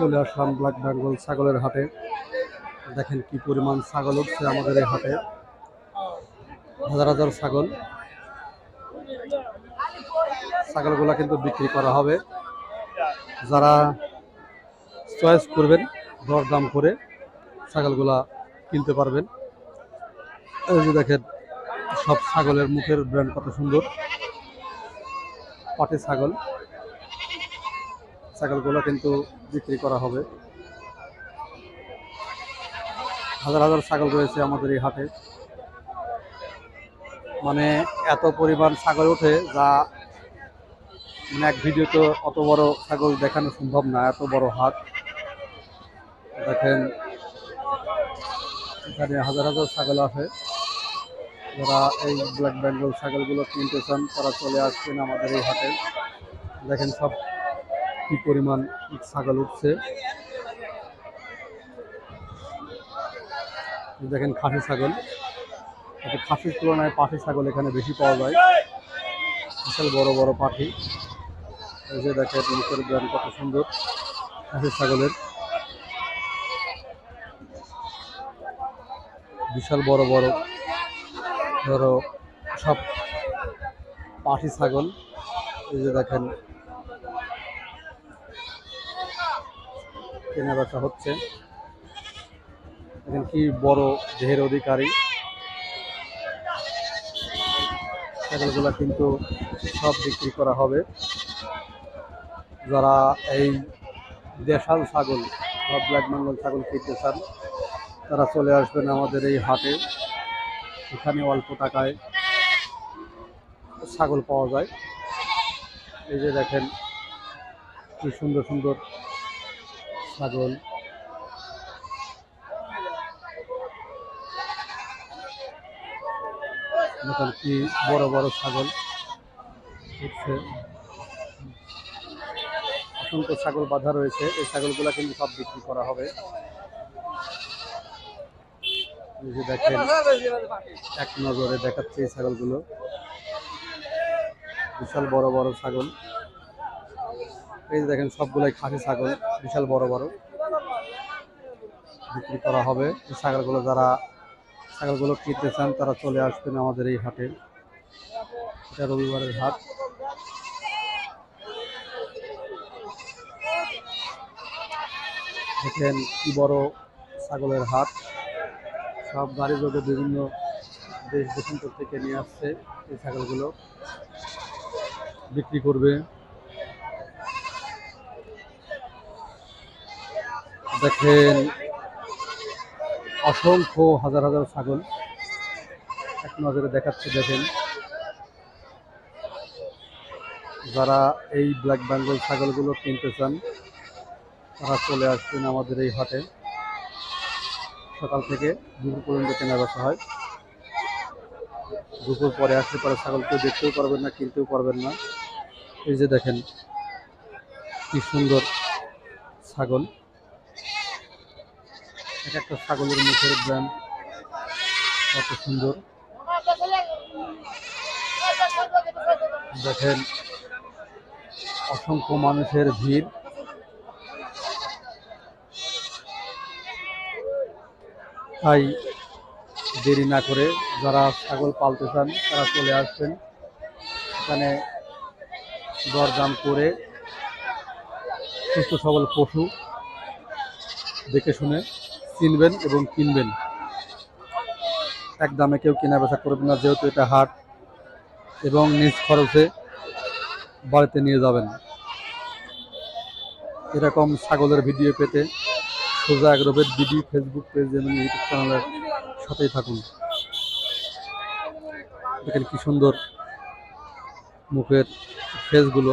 চলে আসলাম ব্ল্যাক বেঙ্গল ছাগলের হাটে। দেখেন কি পরিমাণ ছাগল উঠছে আমাদের এই হাটে। হাজার হাজার ছাগল। ছাগলগুলা কিন্তু বিক্রি করা হবে। যারা চয়েস করবেন, দরদাম করে ছাগলগুলা কিনতে পারবেন। এই যে দেখেন, সব ছাগলের মুখের ব্র্যান্ড কত সুন্দর। পাটি ছাগল। ছাগলগুলো কিন্তু বিক্রি করা হবে। হাজার হাজার ছাগল রয়েছে আমাদের এই হাটে। মানে এত পরিমাণ ছাগল ওঠে যা মানে এক ভিডিওতে অত বড় ছাগল দেখানো সম্ভব না, এত বড় হাট। দেখেন, এখানে হাজার হাজার ছাগল আছে। যারা এই ব্ল্যাক বেঙ্গল ছাগলগুলো কিনতে চান, তারা চলে আসছেন আমাদের এই হাটে। দেখেন সব কি পরিমাণ ছাগল উঠছে? দেখেন খাসি ছাগল। খাসির তুলনায় পাঠি ছাগল এখানে বেশি পাওয়া যায়। বিশাল বড় বড় পাঠি এই যে দেখেন, মুখের কত সুন্দর। খাসির ছাগলের। বিশাল বড় বড়। ধরো সব পাঠি ছাগল। এই যে দেখেন কেনা বেচা হচ্ছে। দেখেন কি বড় দেহের অধিকারী। ছাগলগুলা কিন্তু সব বিক্রি করা হবে। যারা এই দেশাল ছাগল বা ব্ল্যাক বেঙ্গল ছাগল কিনতে চান, তারা চলে আসবেন আমাদের এই হাটে। এখানে অল্প টাকায় ছাগল পাওয়া যায়। এই যে দেখেন, কি সুন্দর সুন্দর ছাগল। কি বড় বড় ছাগল উঠছে অসংখ্য ছাগল বাঁধা রয়েছে। এই ছাগলগুলো কিন্তু সব বিক্রি করা হবে। দেখেন, এক নজরে দেখাচ্ছে এই ছাগলগুলো। বিশাল বড় বড় ছাগল। এই দেখেন, সবগুলাই খাসি ছাগল, বিশাল বড় বড়। বিক্রি করা হবে। এই ছাগলগুলো যারা, ছাগলগুলো কিনতে চান, তারা চলে আসবেন আমাদের এই হাটে। এটা রবিবারের হাট। দেখেন কি বড় ছাগলের হাট। সব গাড়ি যোগে বিভিন্ন দেশ দেশান্তর থেকে নিয়ে আসছে এই ছাগলগুলো। বিক্রি করবে। দেখেন অসংখ্য হাজার হাজার ছাগল এক নজরে দেখাচ্ছে, দেখেন। যারা এই ব্ল্যাক বেঙ্গল ছাগলগুলো কিনতে চান, তারা চলে আসবেন আমাদের এই হাটে। সকাল থেকে দুপুর পর্যন্ত কেনা বেচা হয়। দুপুর পরে আসলে পরে ছাগল কেউ দেখতেও পারবেন না, কিনতেও পারবেন না। এই যে দেখেন, কি সুন্দর ছাগল। এক একটা ছাগলের মুখের ব্র্যান্ড কত সুন্দর। দেখেন, অসংখ্য মানুষের ভিড়। তাই দেরি না করে যারা ছাগল পালতে চান, তারা চলে আসছেন এখানে দরদাম করে সুস্থ সবল পশু দেখে শুনে কিনবেন এবং কিনবেন। এক দামে কেউ কেনা বেচা করবেন না, যেহেতু এটা হাট এবং নিজ খরচে বাড়িতে নিয়ে যাবেন। এরকম ছাগলের ভিডিও পেতে সোজা এগ্রোবের বিডি ফেসবুক পেজ এবং ইউটিউব চ্যানেলের সাথেই থাকুন। দেখেন কি সুন্দর মুখের ফেসগুলো